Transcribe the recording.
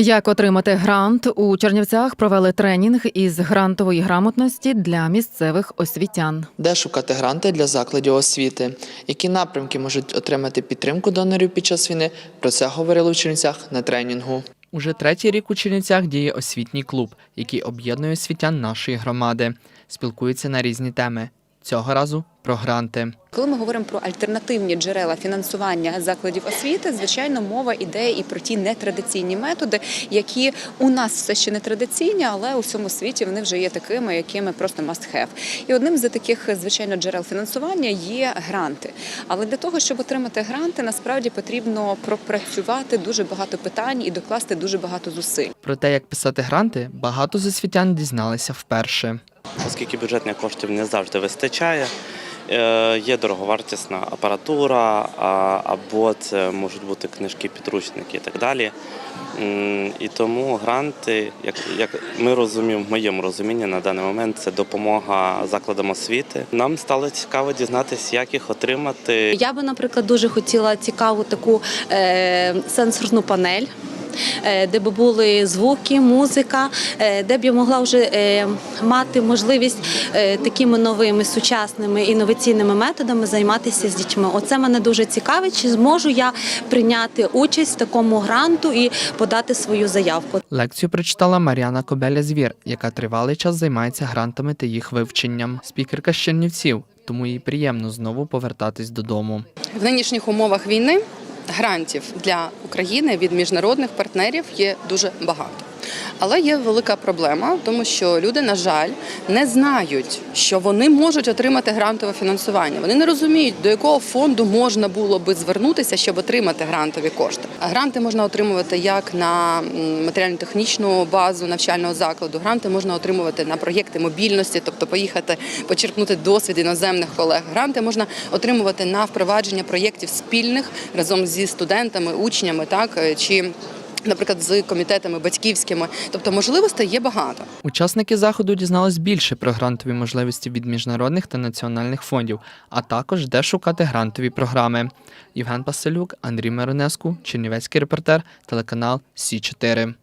Як отримати грант у Чернівцях провели тренінг із грантової грамотності для місцевих освітян. Де шукати гранти для закладів освіти? Які напрямки можуть отримати підтримку донорів під час війни? Про це говорили в Чернівцях на тренінгу. Уже третій рік у Чернівцях діє освітній клуб, який об'єднує освітян нашої громади. Спілкуються на різні теми. Цього разу про гранти. Коли ми говоримо про альтернативні джерела фінансування закладів освіти, звичайно, мова іде і про ті нетрадиційні методи, які у нас все ще не традиційні, але у всьому світі вони вже є такими, якими просто must have. І одним з таких, звичайно, джерел фінансування є гранти. Але для того, щоб отримати гранти, насправді потрібно пропрацювати дуже багато питань і докласти дуже багато зусиль. Про те, як писати гранти, багато з освітян дізналися вперше. оскільки бюджетних коштів не завжди вистачає. Е, Є дороговартісна апаратура, або це можуть бути книжки, підручники і так далі. І тому гранти, як, як ми розуміємо, в моєму розумінні на даний момент це допомога закладам освіти. Нам стало цікаво дізнатися, як їх отримати. Я би, наприклад, дуже хотіла цікаву таку е, сенсорну панель. Е, Де б були звуки, музика, е, де б я могла вже е, мати можливість такими новими сучасними інноваційними методами займатися з дітьми. Оце мене дуже цікавить. Чи зможу я прийняти участь в такому гранту і подати свою заявку? Лекцію прочитала Мар'яна Кобеля Звір, яка тривалий час займається грантами та їх вивченням. Спікерка з Чернівців, тому їй приємно знову повертатись додому. В нинішніх умовах війни грантів для України від міжнародних партнерів є дуже багато. Але є велика проблема, тому що люди, на жаль, не знають, що вони можуть отримати грантове фінансування. Вони не розуміють, до якого фонду можна було би звернутися, щоб отримати грантові кошти. Гранти можна отримувати як на матеріально-технічну базу навчального закладу. Гранти можна отримувати на проєкти мобільності, тобто поїхати почерпнути досвід іноземних колег. Гранти можна отримувати на впровадження проєктів спільних разом зі студентами, учнями, так е, чи. Наприклад, з комітетами батьківськими, тобто можливостей є багато. Учасники заходу дізнались більше про грантові можливості від міжнародних та національних фондів, а також де шукати грантові програми. Євген Паселюк, Андрій Миронеску, Чернівецький репортер, телеканал Сі 4